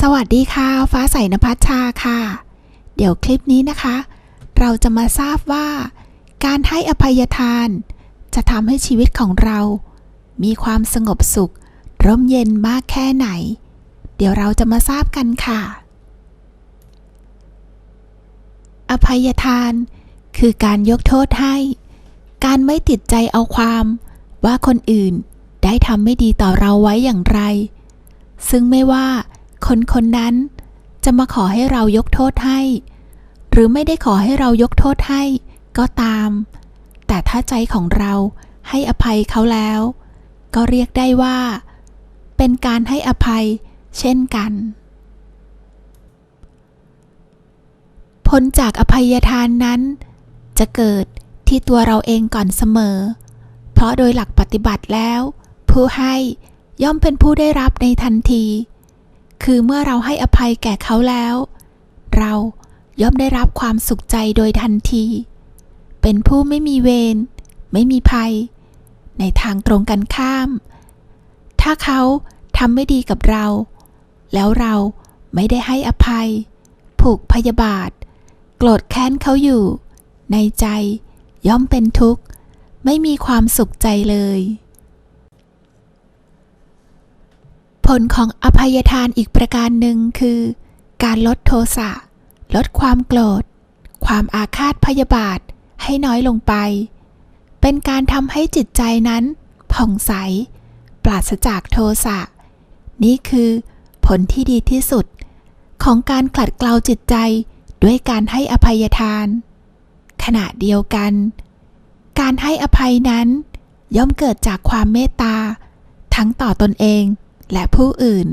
สวัสดีค่ะ ฟ้าใสนภัชชาค่ะ เดี๋ยวคลิปนี้นะคะ เราจะมาทราบว่า การให้อภัยทาน จะทำให้ชีวิตของเรา มีความสงบสุข ร่มเย็นมากแค่ไหน เดี๋ยวเราจะมาทราบกันค่ะ อภัยทาน คือการยกโทษให้ การไม่ติดใจเอาความ ว่าคนอื่นได้ทำไม่ดีต่อเราไว้อย่างไร ซึ่งไม่ว่า คนคนนั้นจะมาขอให้เรายกโทษให้ หรือไม่ได้ขอให้เรายกโทษให้ก็ตาม แต่ถ้าใจของเราให้อภัยเขาแล้ว ก็เรียกได้ว่า เป็นการให้อภัยเช่นกันผลจากอภัยทานนั้น จะเกิดที่ตัวเราเองก่อนเสมอ เพราะโดยหลักปฏิบัติแล้ว ผู้ให้ย่อมเป็นผู้ได้รับในทันที คือเมื่อเราให้อภัยแก่เขาแล้ว เราย่อมได้รับความสุขใจโดยทันที เป็นผู้ไม่มีเวร ไม่มีภัย ในทางตรงกันข้าม ถ้าเขาทำไม่ดีกับเรา แล้วเราไม่ได้ให้อภัย ผูกพยาบาท โกรธแค้นเขาอยู่ ในใจย่อมเป็นทุกข์ ไม่มีความสุขใจเลย ผลของอภัยทานอีกประการหนึ่งคือ การลดโทสะ ลดความโกรธ ความอาฆาตพยาบาทให้น้อยลงไป เป็นการทำให้จิตใจนั้น ผ่องใส ปราศจากโทสะ นี่คือผลที่ดีที่สุด ของการกลัดเกลาจิตใจด้วยการให้อภัยทาน ขณะเดียวกัน การให้อภัยนั้น ย่อมเกิดจากความเมตตา ทั้งต่อตนเอง และผู้อื่น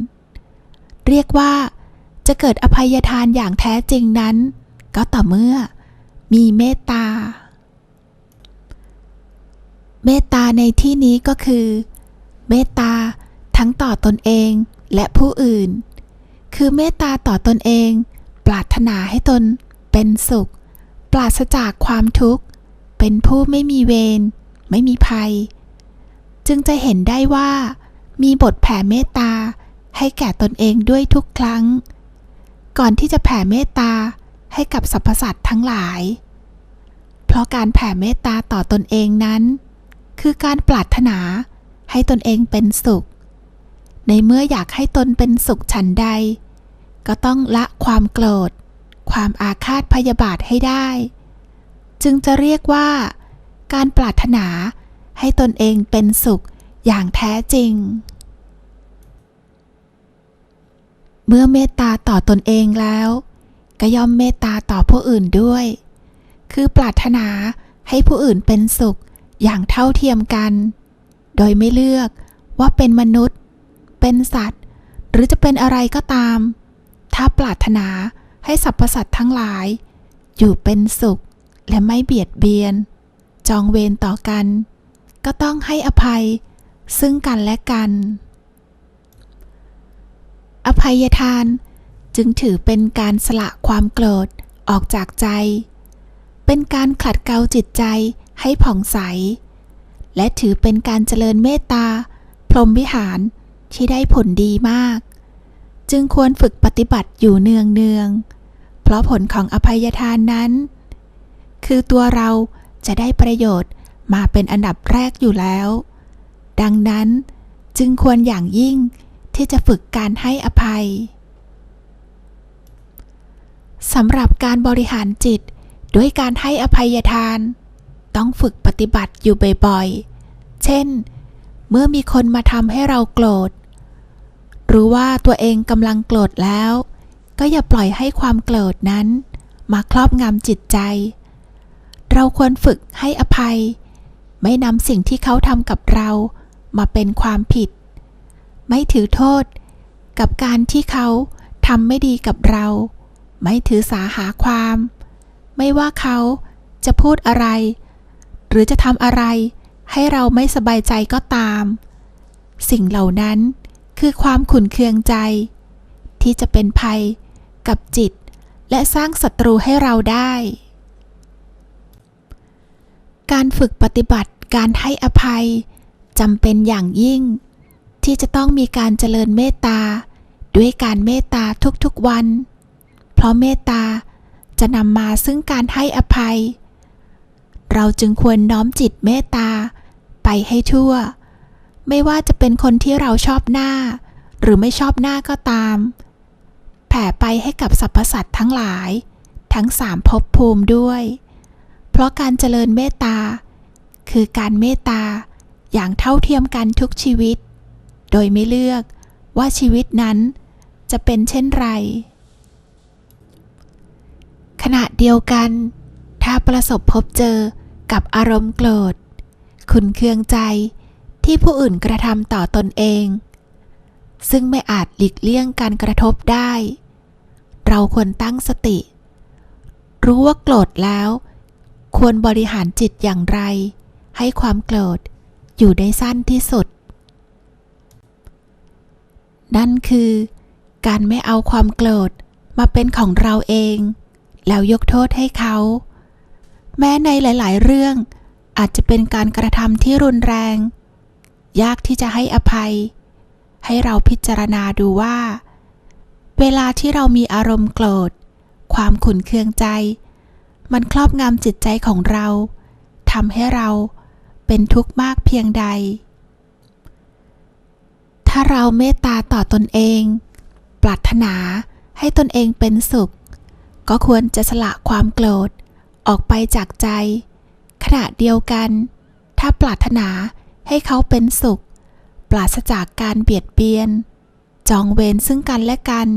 เรียกว่าจะเกิดอภัยทานอย่างแท้จริงนั้น ก็ต่อเมื่อมีเมตตา เมตตาในที่นี้ก็คือ เมตตาทั้งต่อตนเองและผู้อื่น คือเมตตาต่อตนเอง ปรารถนาให้ตนเป็นสุข ปราศจากความทุกข์ เป็นผู้ไม่มีเวร ไม่มีภัย จึงจะเห็นได้ว่า มีบทแผ่เมตตาให้แก่ตนเองด้วยทุกครั้ง ก่อนที่จะแผ่เมตตาให้กับสรรพสัตว์ทั้งหลาย เพราะการแผ่เมตตาต่อตนเองนั้น คือการปรารถนาให้ตนเองเป็นสุข ในเมื่ออยากให้ตนเป็นสุขฉันใด ก็ต้องละความโกรธ ความอาฆาตพยาบาทให้ได้ จึงจะเรียกว่า การปรารถนาให้ตนเองเป็นสุข อย่างแท้จริง เมื่อเมตตาต่อตนเองแล้ว ก็ย่อมเมตตาต่อผู้อื่นด้วย คือปรารถนาให้ผู้อื่นเป็นสุขอย่างเท่าเทียมกัน โดยไม่เลือกว่าเป็นมนุษย์ เป็นสัตว์ หรือจะเป็นอะไรก็ตาม ถ้าปรารถนาให้สรรพสัตว์ทั้งหลาย อยู่เป็นสุขและไม่เบียดเบียน จองเวรต่อกัน ก็ต้องให้อภัย ซึ่งกันและกัน อภัยทานจึงถือเป็นการสละความโกรธออกจากใจ เป็นการขัดเกลาจิตใจให้ผ่องใส และถือเป็นการเจริญเมตตา พรหมวิหารที่ได้ผลดีมาก จึงควรฝึกปฏิบัติอยู่เนืองเนือง เพราะผลของอภัยทานนั้น คือตัวเราจะได้ประโยชน์มาเป็นอันดับแรกอยู่แล้ว ดังนั้นจึงควรอย่างยิ่งที่จะฝึกการให้อภัยสำหรับการบริหารจิตด้วยการให้อภัยทาน ต้องฝึกปฏิบัติอยู่บ่อยๆ เช่น เมื่อมีคนมาทำให้เราโกรธหรือว่าตัวเองกำลังโกรธแล้ว ก็อย่าปล่อยให้ความโกรธนั้น มาครอบงำจิตใจ เราควรฝึกให้อภัย ไม่นำสิ่งที่เขาทำกับเรา มาเป็นความผิด ไม่ถือโทษ กับการที่เขาทำไม่ดีกับเรา ไม่ถือสาหาความ ไม่ว่าเขาจะพูดอะไร หรือจะทำอะไร ให้เราไม่สบายใจก็ตาม สิ่งเหล่านั้นคือความขุนเคืองใจ ที่จะเป็นภัยกับจิต และสร้างศัตรูให้เราได้ การฝึกปฏิบัติการให้อภัย จำเป็นอย่างยิ่ง ที่จะต้องมีการเจริญเมตตา ด้วยการเมตตาทุกๆวัน เพราะเมตตาจะนำมาซึ่งการให้อภัย เราจึงควรน้อมจิตเมตตาไปให้ทั่ว ไม่ว่าจะเป็นคนที่เราชอบหน้า หรือไม่ชอบหน้าก็ตาม แผ่ไปให้กับสรรพสัตว์ทั้งหลาย ทั้งสามภพภูมิด้วย เพราะการเจริญเมตตา คือการเมตตา อย่างเท่าเทียมกันทุกชีวิต โดยไม่เลือกว่าชีวิตนั้นจะเป็นเช่นไร ขณะเดียวกัน ถ้าประสบพบเจอกับอารมณ์โกรธคุณเคืองใจที่ผู้อื่นกระทำต่อตนเอง ซึ่งไม่อาจหลีกเลี่ยงการกระทบได้ เราควรตั้งสติ รู้ว่าโกรธแล้ว ควรบริหารจิตอย่างไร ให้ความโกรธ อยู่ได้สั้นที่สุด นั่นคือ การไม่เอาความโกรธมาเป็นของเราเอง แล้วยกโทษให้เขา แม้ในหลาย ๆ เรื่องอาจจะเป็นการกระทำที่รุนแรง ยากที่จะให้อภัย ให้เราพิจารณาดูว่า เวลาที่เรามีอารมณ์โกรธ ความขุนเคืองใจ มันครอบงำจิตใจของเราทำให้เรา เป็นทุกข์มากเพียงใด ถ้าเราเมตตาต่อตนเอง ปรารถนาให้ตนเองเป็นสุข ก็ควรจะสละความโกรธ ออกไปจากใจ ขณะเดียวกัน ถ้าปรารถนาให้เขาเป็นสุข ปราศจากการเบียดเบียน จองเวรซึ่งกันและกัน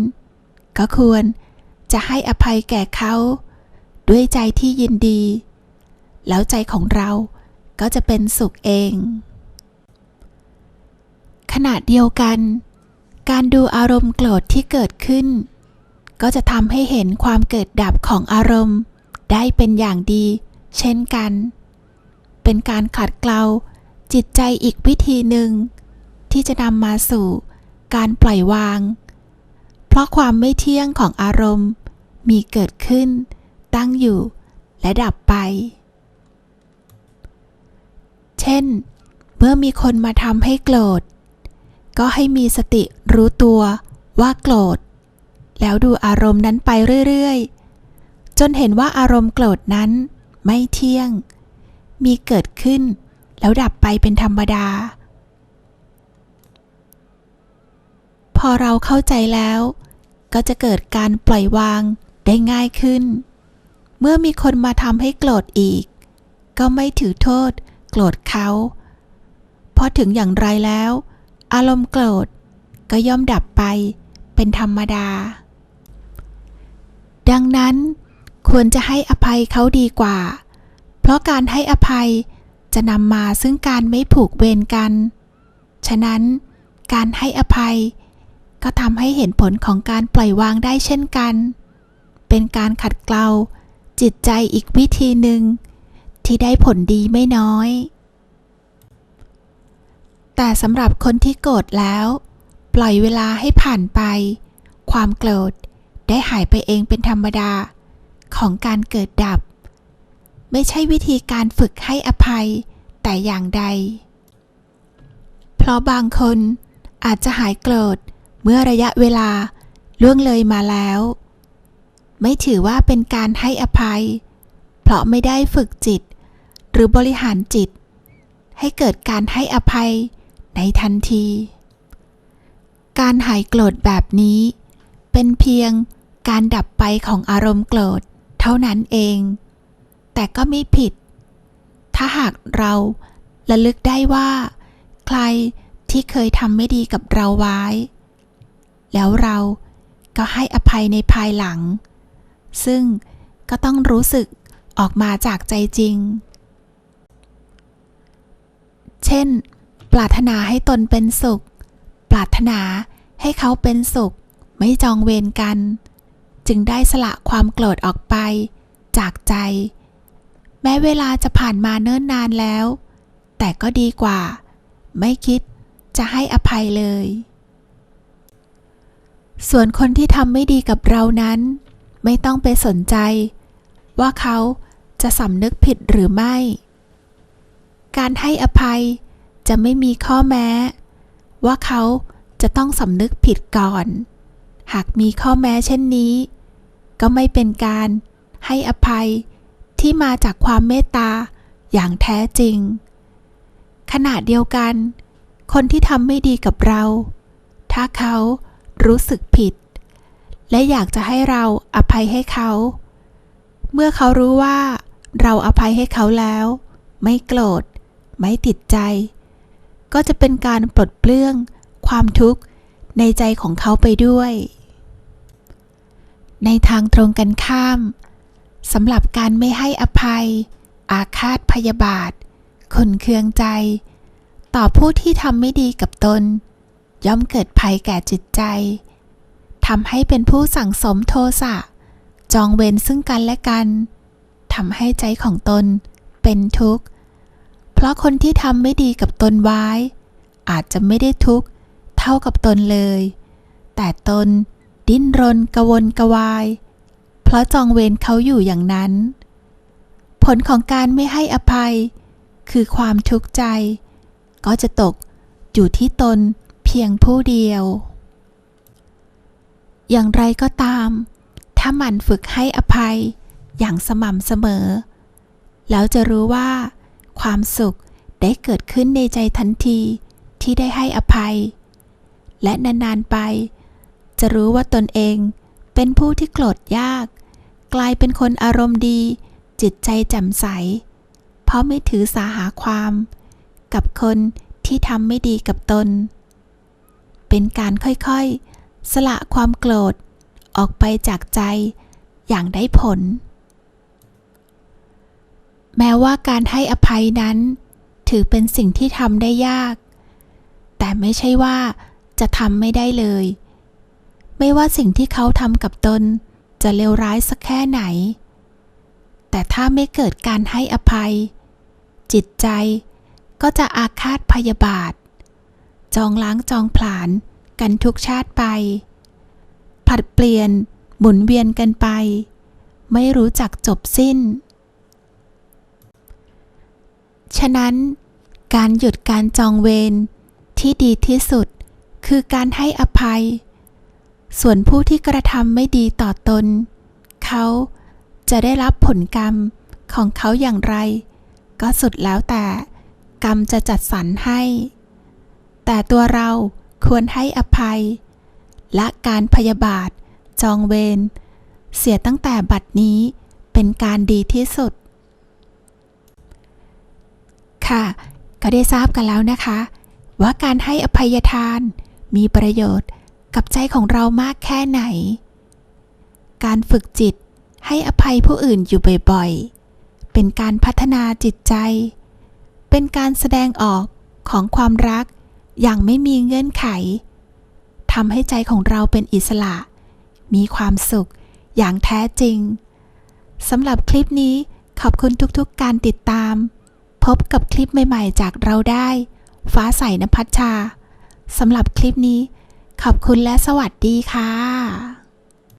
ก็ควรจะให้อภัยแก่เขา ด้วยใจที่ยินดี แล้วใจของเรา ก็จะเป็นสุขเอง ขณะเดียวกัน การดูอารมณ์โกรธที่เกิดขึ้น ก็จะทำให้เห็นความเกิดดับของอารมณ์ ได้เป็นอย่างดี เช่นกัน เป็นการขัดเกลาจิตใจอีกวิธีหนึ่ง ที่จะนำมาสู่การปล่อยวาง เพราะความไม่เที่ยงของอารมณ์มีเกิดขึ้น ตั้งอยู่ และดับไป เช่น เมื่อมีคนมาทำให้โกรธ ก็ให้มีสติรู้ตัวว่าโกรธ แล้วดูอารมณ์นั้นไปเรื่อยๆ จนเห็นว่าอารมณ์โกรธนั้นไม่เที่ยง มีเกิดขึ้น แล้วดับไปเป็นธรรมดา พอเราเข้าใจแล้ว ก็จะเกิดการปล่อยวางได้ง่ายขึ้น เมื่อมีคนมาทำให้โกรธอีก ก็ไม่ถือโทษ โกรธเขาเพราะถึงอย่างไรแล้ว อารมณ์โกรธก็ย่อมดับไปเป็นธรรมดา ดังนั้นควรจะให้อภัยเขาดีกว่า เพราะการให้อภัยจะนำมาซึ่งการไม่ผูกเวรกัน ฉะนั้นการให้อภัย ก็ทำให้เห็นผลของการปล่อยวางได้เช่นกัน เป็นการขัดเกลาจิตใจอีกวิธีหนึ่ง ที่ได้ผลดีไม่น้อย แต่สำหรับคนที่โกรธแล้ว ปล่อยเวลาให้ผ่านไป ความโกรธได้หายไปเองเป็นธรรมดาของการเกิดดับ ไม่ใช่วิธีการฝึกให้อภัยแต่อย่างใด เพราะบางคนอาจจะหายโกรธเมื่อระยะเวลาล่วงเลยมาแล้ว ไม่ถือว่าเป็นการให้อภัย เพราะไม่ได้ฝึกจิต หรือบริหารจิต ให้เกิดการให้อภัยในทันที การหายโกรธแบบนี้ เป็นเพียงการดับไปของอารมณ์โกรธเท่านั้นเอง แต่ก็ไม่ผิด ถ้าหากเราระลึกได้ว่า ใครที่เคยทำไม่ดีกับเราไว้ แล้วเราก็ให้อภัยในภายหลัง ซึ่งก็ต้องรู้สึกออกมาจากใจจริง เช่น ปรารถนาให้ตนเป็นสุข ปรารถนาให้เขาเป็นสุข ไม่จองเวรกัน จึงได้สละความโกรธออกไป จากใจ แม้เวลาจะผ่านมาเนิ่นนานแล้ว แต่ก็ดีกว่า ไม่คิดจะให้อภัยเลย ส่วนคนที่ทำไม่ดีกับเรานั้น ไม่ต้องไปสนใจ ว่าเขาจะสำนึกผิดหรือไม่ การให้อภัยจะไม่มีข้อแม้ ว่าเขาจะต้องสำนึกผิดก่อน หากมีข้อแม้เช่นนี้ ก็ไม่เป็นการให้อภัยที่มาจากความเมตตาอย่างแท้จริง ขณะเดียวกัน คนที่ทำไม่ดีกับเรา ถ้าเขารู้สึกผิด และอยากจะให้เราอภัยให้เขา เมื่อเขารู้ว่าเราอภัยให้เขาแล้ว ไม่โกรธ ไม่ติดใจ ก็จะเป็นการปลดเปลื้องความทุกข์ในใจของเขาไปด้วย ในทางตรงกันข้ามสำหรับการไม่ให้อภัย อาฆาตพยาบาทขุนเคืองใจ ต่อผู้ที่ทำไม่ดีกับตน ย่อมเกิดภัยแก่จิตใจทำให้เป็นผู้สั่งสมโทสะ จองเวรซึ่งกันและกันทำให้ใจของตนเป็นทุกข์ เพราะคนที่ทำไม่ดีกับตนไว้ อาจจะไม่ได้ทุกข์เท่ากับตนเลย แต่ตนดิ้นรนกระวนกระวาย เพราะจองเวรเขาอยู่อย่างนั้น ผลของการไม่ให้อภัย คือความทุกข์ใจ ก็จะตกอยู่ที่ตนเพียงผู้เดียว อย่างไรก็ตาม ถ้าหมั่นฝึกให้อภัยอย่างสม่ำเสมอ แล้วจะรู้ว่า ความสุขได้เกิดขึ้นในใจทันทีที่ได้ให้อภัย และนานๆไป จะรู้ว่าตนเองเป็นผู้ที่โกรธยาก กลายเป็นคนอารมณ์ดี จิตใจแจ่มใส เพราะไม่ถือสาหาความ กับคนที่ทำไม่ดีกับตน เป็นการค่อยๆ สละความโกรธ ออกไปจากใจอย่างได้ผล แม้ว่าการให้อภัยนั้น ถือเป็นสิ่งที่ทำได้ยาก แต่ไม่ใช่ว่าจะทำไม่ได้เลย ไม่ว่าสิ่งที่เขาทำกับตนจะเลวร้ายสักแค่ไหน แต่ถ้าไม่เกิดการให้อภัย จิตใจก็จะอาฆาตพยาบาท จองล้างจองผลาญกันทุกชาติไป ผัดเปลี่ยนหมุนเวียนกันไป ไม่รู้จักจบสิ้น ฉะนั้น การหยุดการจองเวรที่ดีที่สุดคือการให้อภัย ส่วนผู้ที่กระทำไม่ดีต่อตน เขาจะได้รับผลกรรมของเขาอย่างไร ก็สุดแล้วแต่กรรมจะจัดสรรให้ แต่ตัวเราควรให้อภัย และการพยาบาทจองเวรเสียตั้งแต่บัดนี้เป็นการดีที่สุด ค่ะ ก็ได้ทราบกันแล้วนะคะ ว่าการให้อภัยทานมีประโยชน์กับใจของเรามากแค่ไหน การฝึกจิตให้อภัยผู้อื่นอยู่บ่อยๆ เป็นการพัฒนาจิตใจ เป็นการแสดงออกของความรักอย่างไม่มีเงื่อนไขทำให้ใจของเราเป็นอิสระ มีความสุขอย่างแท้จริงสำหรับคลิปนี้ขอบคุณทุกๆการติดตาม บกับคลิปใหม่ๆ จากเราได้ ฟ้าใสนภัชชาสำหรับคลิปนี้ ขอบคุณและสวัสดีค่ะ